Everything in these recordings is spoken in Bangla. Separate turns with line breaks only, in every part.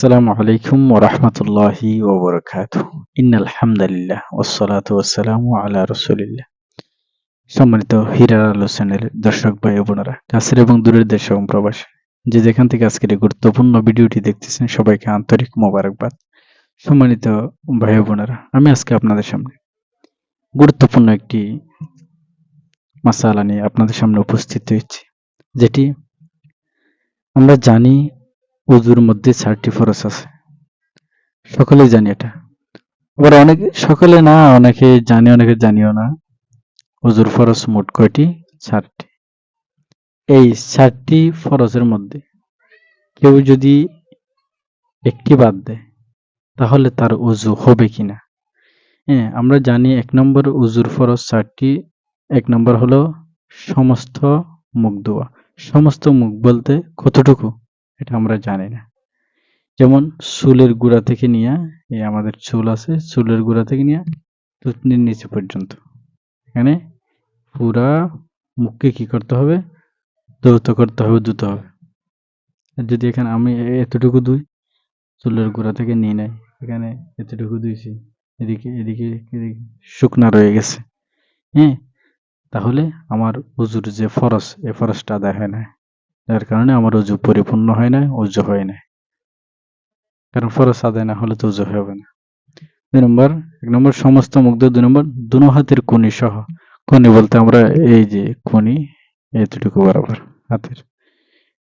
আসসালামু আলাইকুম ওরহমতুল্লাহি ওবরাকাত ইন্নাল হামদালিল্লাহ ওসসালাতু ওয়াসসালামু আলা রাসূলিল্লাহ। সম্মানিত হীরার আলো চ্যানেল দর্শক ভাই বোনেরা, কাছের এবং দূরের দেশ এবং প্রবাসী, যে যেখান থেকে আজকের এই গুরুত্বপূর্ণ ভিডিওটি দেখতেছেন, সবাইকে আন্তরিক মোবারকবাদ। সম্মানিত ভাই বোনেরা, আমি আজকে আপনাদের সামনে গুরুত্বপূর্ণ একটি মাসালা নিয়ে আপনাদের সামনে উপস্থিত হয়েছি, যেটি আমরা জানি উজুর মধ্যে চারটি ফরজ আছে। সকলে জানি এটা। আবার অনেকে, সকলে না, অনেকে জানি, অনেকে জানিও না। উজুর ফরজ মোট কয়টি? চারটি। এই চারটি ফরজের মধ্যে কেউ যদি একটি বাদ দেয়, তাহলে তার উজু হবে কিনা? হ্যাঁ আমরা জানি এক নম্বর উজুর ফরজ চারটি, এক নম্বর হলো সমস্ত মুখ ধোয়া সমস্ত মুখ বলতে কতটুকু? এটা আমরা জানি না। যেমন চুলের গোড়া থেকে নিয়ে, এই আমাদের চুল আছে, চুলের গোড়া থেকে নিয়ে টুটনির নিচে পর্যন্ত। এখানে পুরা মুখকে কি করতে হবে? দৌত করতে হবে, ধুতে হবে। যদি এখানে আমি এতটুকু ধুই, চুলের গোড়া থেকে নিয়ে নেয় এখানে এতটুকু ধুইছি, এদিকে এদিকে এদিকে শুকনা রয়ে গেছে। হ্যাঁ তাহলে আমার উজুর যে ফরস এ ফরসটা হয় না। যার কারণে আমার উজু পরিপূর্ণ হয় না উজু হয় না কারণ ফরজ আদায় না হলে তো উজু হবে না। দুই নম্বর, এক নম্বর সমস্ত মুগ্ধ, দুই নম্বর দুনো হাতের কনি সহ। কনি বলতে আমরা এই যে কনি এতটুকু বরাবর হাতের।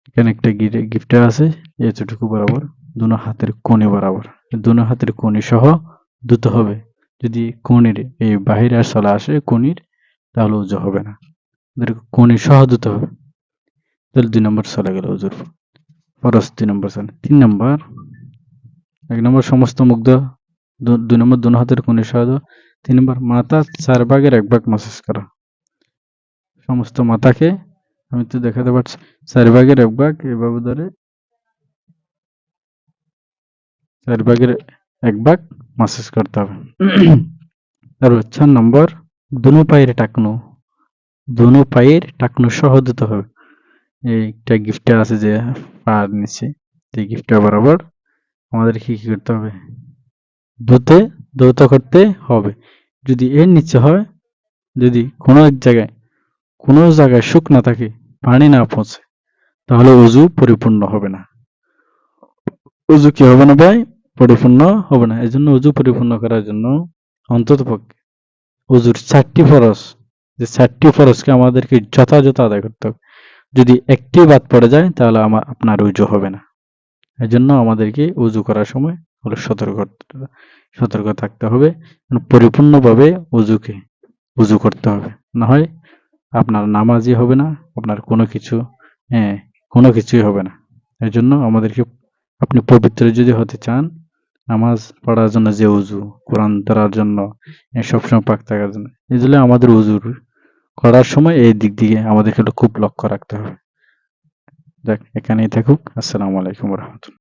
এখানে একটা গিফটার আছে, এতটুকু বরাবর, দুনো হাতের কনি বরাবর। দুনো হাতের কনি সহ দুটো হবে। যদি কনির এই বাহিরে চলে আসে কনির তাহলে উজু হবে না। কনি সহ দুটো হবে। তাহলে দুই নম্বর চলে গেল, হুজুর। ফরজ দুই নম্বর চলে। তিন নম্বর, এক নম্বর সমস্ত মুগ্ধ দুই নম্বর দুনো হাতের কোণে সহায় তিন নম্বর, মাথা চার ভাগের এক ভাগ মাসাজ করা। সমস্ত মাথাকে আমি তো দেখাতে পারছি, চার ভাগের এক ভাগ এভাবে ধরে, চার ভাগের এক ভাগ মাসাজ করতে হবে। আর চার নম্বর, দুনো পায়ের টাকনো, দুনো পায়ের টাকনো সহ দিতে হবে। একটা গিফটটা আছে যে পার নিচে, যে গিফটটা বরাবর আমাদের কি কি করতে হবে? ধুতে, ধৌত করতে হবে। যদি এর নিচে হয়, যদি কোনো এক জায়গায়, কোনো জায়গায় সুখ না থাকে, পানি না পৌঁছে তাহলে উজু পরিপূর্ণ হবে না। উজু কি হবে না ভাই? পরিপূর্ণ হবে না। এই জন্য উজু পরিপূর্ণ করার জন্য অন্তত পক্ষে উজুর চারটি ফরজ। যে চারটি ফরজকে আমাদেরকে যথাযথ আদায় করতে হবে। যদি একটি বাদ পড়ে যায়, তাহলে আমার আপনার উজু হবে না। এই জন্য আমাদেরকে উজু করার সময় হলো সতর্ক সতর্ক থাকতে হবে। পরিপূর্ণভাবে উজুকে, উজু করতে হবে। না হয় আপনার নামাজই হবে না, আপনার কোনো কিছু হ্যাঁ কোনো কিছুই হবে না। এই জন্য আমাদেরকে আপনি পবিত্র যদি হতে চান, নামাজ পড়ার জন্য যে উজু, কোরআন ধরার জন্য সবসময় পাক থাকার জন্য জন্য আমাদের উজুর করার সময় এই দিক দিয়ে আমাদেরকে খুব লক্ষ্য রাখতে হবে। দেখ, এখানেই থাকুক। আসসালামু আলাইকুম রহমতুল্লাহ।